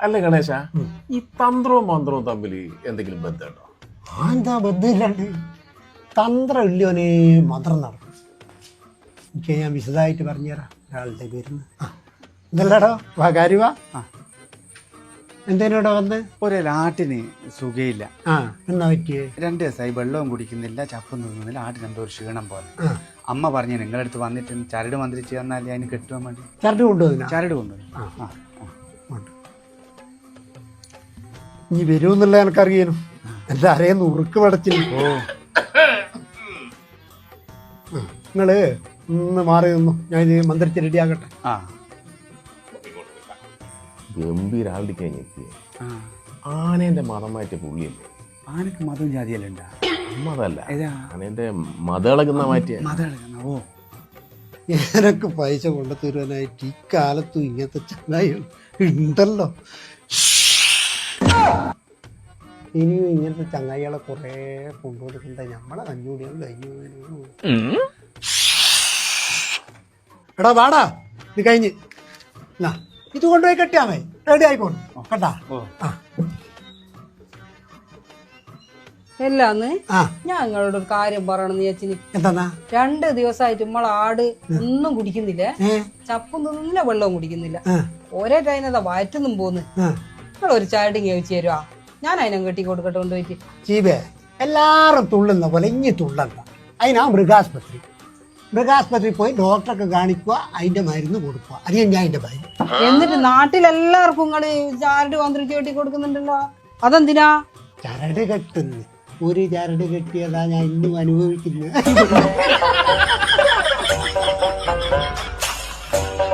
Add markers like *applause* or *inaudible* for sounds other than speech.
അല്ല ഗണേശ? ഈ തന്ത്രവും മന്ത്രവും തമ്മിൽ എന്തെങ്കിലും ബന്ധമുണ്ടോ? ആ എന്താ ബന്ധമില്ലാണ്ട്. തന്ത്രം ഇല്ലോനെ മന്ത്രം നടക്കും. എനിക്ക് ഞാൻ വിശദമായിട്ട് പറഞ്ഞുതരാം ഒരാളുടെ പേരുന്ന് ആ ഇതല്ലടോ വാ കാരി വാ. എന്തേനോടെ വന്ന്? ഒരു ആട്ടിന് സുഖയില്ല. ആ എന്നാ പറ്റിയേ? രണ്ട് ദിവസമായി വെള്ളവും കുടിക്കുന്നില്ല ചപ്പും തിന്നുന്നില്ല ആട്ടിന് എന്തോ ഒരു ക്ഷീണം പോലെ. ആ. അമ്മ പറഞ്ഞു നിങ്ങളുടെ അടുത്ത് വന്നിട്ട് ചരട് മന്ത്രിച്ച് തന്നാൽ അതിന് കെട്ടുവാൻ വേണ്ടി. ചരട് കൊണ്ടുവന്നാ? ചരട് കൊണ്ടുവരും ആ. ഇനി വരുമെന്നുള്ള എനിക്കറിയാനും എന്റെ അരയെന്ന് ഉറുക്ക് പടച്ചില്ല നിങ്ങൾ ഒന്ന് മാറി നിന്നു. ഞാൻ ഇത് മന്ത്രിച്ച് റെഡിയാക്കട്ടെ ആകട്ടെ. ഗംഭീര ആളുടെ കഴിഞ്ഞെത്തിയ ആ. ആനേന്റെ മതം മാറ്റിയ പുള്ളിയല്ലേ? ആനക്ക് മതം ജാതിയെല്ലാം ഉണ്ടാ? മതല്ല ഏതാ? ആനേന്റെ മതളകുന്ന മാറ്റിയ മതം ഓ. എനക്ക് പൈസ കൊണ്ടു തരുവാനായിട്ട് ഈ കാലത്തും ഇങ്ങനത്തെ ചങ്ങായി ഉണ്ടല്ലോ. ഇനിയും ഇങ്ങനത്തെ ചങ്ങായികളെ കുറേ കൊണ്ടുകൊടുക്കണ്ട നമ്മളെ കഞ്ഞൂടിയാണ് കഴിഞ്ഞു. എടാ വാടാ. ഇത് കഴിഞ്ഞ്. എന്നാ ഇത് കൊണ്ടുപോയി കെട്ടിയാ മതി റെഡി ആയിക്കോളും കേട്ടാ. ആ. എല്ലാന്ന്? ഞാൻ നിങ്ങളോട് ഒരു കാര്യം പറയണം ചേച്ചിന് എന്താ രണ്ട് ദിവസമായിട്ട് നമ്മളെ ആട് ഒന്നും കുടിക്കുന്നില്ല. ചപ്പും തിന്നില്ല വെള്ളവും കുടിക്കുന്നില്ല. ഒരേ കഴിഞ്ഞതാ വയറ്റുന്നും പോന്ന്. ഒരു ചാടി ചോദിച്ചു തരുവാ. ഞാൻ അതിനെ കെട്ടി കൊടുക്കട്ടെ കൊണ്ടുപോയിട്ട് ചീബേ എല്ലാവരും തുള്ളുന്ന പോലെ ഇനി തുള്ളണ്ട. അതിനാ മൃഗാസ്പത്രി. മൃഗാസ്പത്രി പോയി ഡോക്ടർക്ക് കാണിക്കുക അതിന്റെ മരുന്ന് കൊടുക്കുക. അത് ഞാൻ അതിന്റെ മരുന്ന് എന്നിട്ട് നാട്ടിലെല്ലാവർക്കും ഇങ്ങൾ ചാരട് പന്ത്രണ്ട് കെട്ടി കൊടുക്കുന്നുണ്ടല്ലോ. അതെന്തിനാ? ചരട് കെട്ടുന്നു. ഒരു ചരട് കെട്ടിയതാ ഞാൻ ഇന്നും അനുഭവിക്കുന്നത്. *laughs*